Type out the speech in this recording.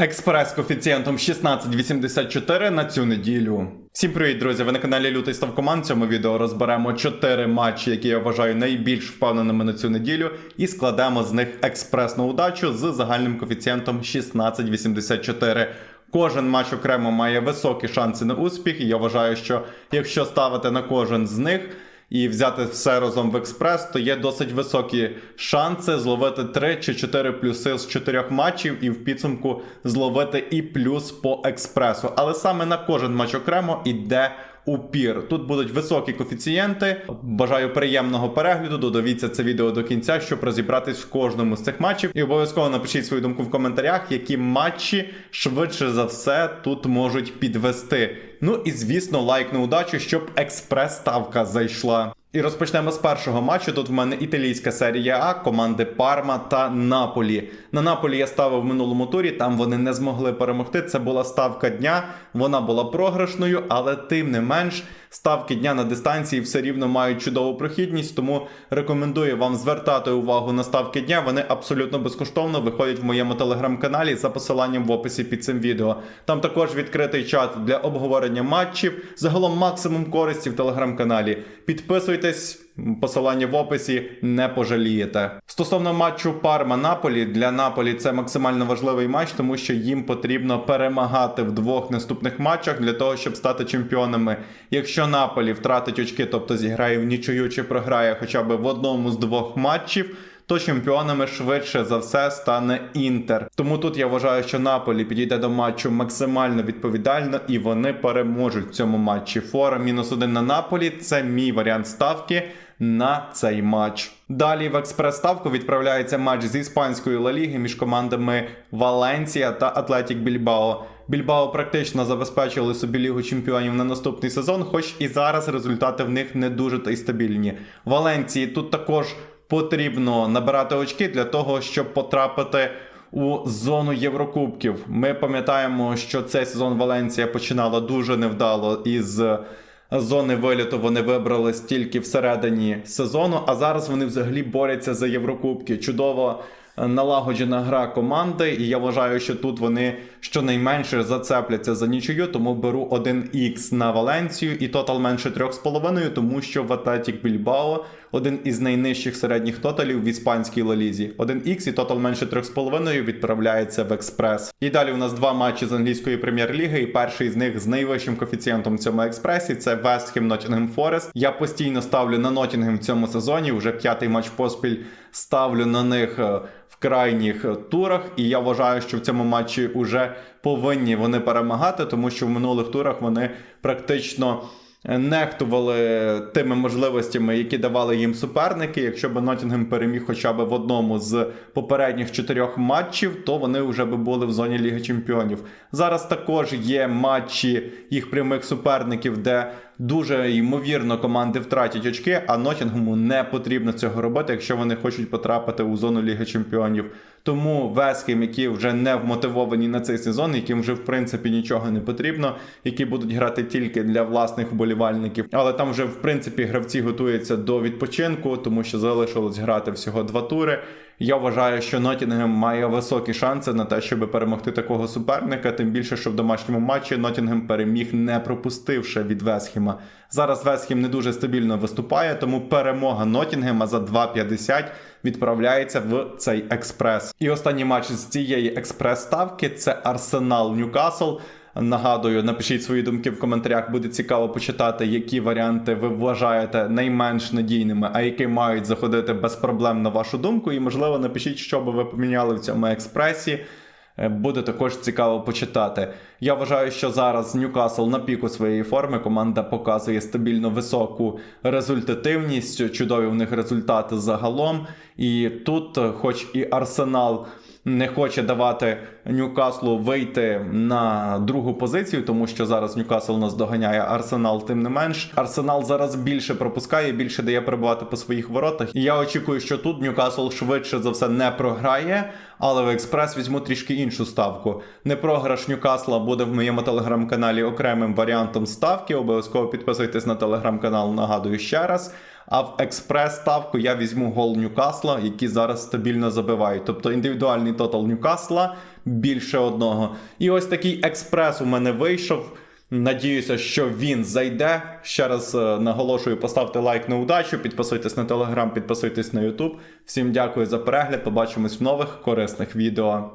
Експрес коефіцієнтом 1684 на цю неділю. Всім привіт, друзі! Ви на каналі Лютий Ставкоман. В цьому відео розберемо 4 матчі, які я вважаю найбільш впевненими на цю неділю, і складемо з них експресну удачу з загальним коефіцієнтом 1684. Кожен матч окремо має високі шанси на успіх, і я вважаю, що якщо ставити на кожен з них і взяти все разом в експрес, то є досить високі шанси зловити 3 чи 4 плюси з 4 матчів і в підсумку зловити і плюс по експресу. Але саме на кожен матч окремо іде упір. Тут будуть високі коефіцієнти. Бажаю приємного перегляду. Додивіться це відео до кінця, щоб розібратись в кожному з цих матчів. І обов'язково напишіть свою думку в коментарях, які матчі швидше за все тут можуть підвести. Ну і звісно, лайк на удачу, щоб експрес-ставка зайшла. І розпочнемо з першого матчу. Тут в мене італійська серія А, команди Парма та Наполі. На Наполі я ставив в минулому турі, там вони не змогли перемогти. Це була ставка дня, вона була програшною, але тим не менш, ставки дня на дистанції все рівно мають чудову прохідність, тому рекомендую вам звертати увагу на ставки дня. Вони абсолютно безкоштовно виходять в моєму телеграм-каналі за посиланням в описі під цим відео. Там також відкритий чат для обговорення матчів. Загалом максимум користі в телеграм-каналі. Підписуйтесь. Посилання в описі не пожалієте. Стосовно матчу Парма Наполі для Наполі це максимально важливий матч, тому що їм потрібно перемагати в двох наступних матчах для того, щоб стати чемпіонами. Якщо Наполі втратить очки, тобто зіграє в нічию чи програє хоча б в одному з двох матчів. То чемпіонами швидше за все стане Інтер. Тому тут я вважаю, що Наполі підійде до матчу максимально відповідально і вони переможуть в цьому матчі. Фора мінус один на Наполі це мій варіант ставки на цей матч. Далі в експрес-ставку відправляється матч з іспанської Ла Ліги між командами Валенсія та Атлетік Більбао. Більбао практично забезпечили собі лігу чемпіонів на наступний сезон, хоч і зараз результати в них не дуже та й стабільні. Валенції тут також потрібно набирати очки для того, щоб потрапити у зону Єврокубків. Ми пам'ятаємо, що цей сезон Валенція починала дуже невдало із зони виліту. Вони вибрались тільки всередині сезону, а зараз вони взагалі борються за Єврокубки. Чудово налагоджена гра команди, і я вважаю, що тут вони щонайменше зацепляться за нічию, тому беру 1х на Валенцію і тотал менше 3,5, тому що в Атлетік Більбао один із найнижчих середніх тоталів в іспанській лалізі. 1х і тотал менше 3,5 відправляється в експрес. І далі у нас два матчі з англійської прем'єр-ліги, і перший з них з найвищим коефіцієнтом в цьому експресі це Вестхем Ноттінгем Форест. Я постійно ставлю на Ноттінгем в цьому сезоні. Вже п'ятий матч поспіль ставлю на них е, в крайніх е, турах, і я вважаю, що в цьому матчі вже повинні вони перемагати, тому що в минулих турах вони практично. Нехтували тими можливостями, які давали їм суперники. Якщо б Ноттінгем переміг хоча б в одному з попередніх чотирьох матчів, то вони вже би були в зоні Ліги Чемпіонів. Зараз також є матчі їх прямих суперників, де дуже ймовірно команди втратять очки, а Ноттінгему не потрібно цього робити, якщо вони хочуть потрапити у зону Ліги Чемпіонів. Тому Вескім, які вже не вмотивовані на цей сезон, яким вже в принципі нічого не потрібно, які будуть грати тільки для власних вболівальників. Але там вже в принципі гравці готуються до відпочинку, тому що залишилось грати всього два тури. Я вважаю, що Ноттінгем має високі шанси на те, щоб перемогти такого суперника. Тим більше, що в домашньому матчі Ноттінгем переміг, не пропустивши від Весхіма. Зараз Весхім не дуже стабільно виступає, тому перемога Ноттінгема за 2,50 відправляється в цей експрес. І останній матч з цієї експрес-ставки це Арсенал Ньюкасл. Нагадую, напишіть свої думки в коментарях. Буде цікаво почитати, які варіанти ви вважаєте найменш надійними, а які мають заходити без проблем на вашу думку. І, можливо, напишіть, що би ви поміняли в цьому експресі. Е, Буде також цікаво почитати. Я вважаю, що зараз Ньюкасл на піку своєї форми команда показує стабільно високу результативність, чудові в них результати загалом. І тут, хоч і Арсенал не хоче давати Ньюкаслу вийти на другу позицію, тому що зараз Ньюкасл нас доганяє Арсенал, тим не менш. Арсенал зараз більше пропускає, більше дає перебувати по своїх воротах. Я очікую, що тут Ньюкасл швидше за все не програє. Але в експрес візьму трішки іншу ставку. Не програш Ньюкасла буде в моєму телеграм-каналі окремим варіантом ставки. Обов'язково підписуйтесь на телеграм-канал, нагадую ще раз. А в експрес-ставку я візьму гол Ньюкасла, які зараз стабільно забивають. Тобто індивідуальний тотал Ньюкасла більше одного. І ось такий експрес у мене вийшов. Надіюся, що він зайде. Ще раз е, наголошую, поставте лайк на удачу, підписуйтесь на телеграм, підписуйтесь на Ютуб. Всім дякую за перегляд. Побачимось в нових корисних відео.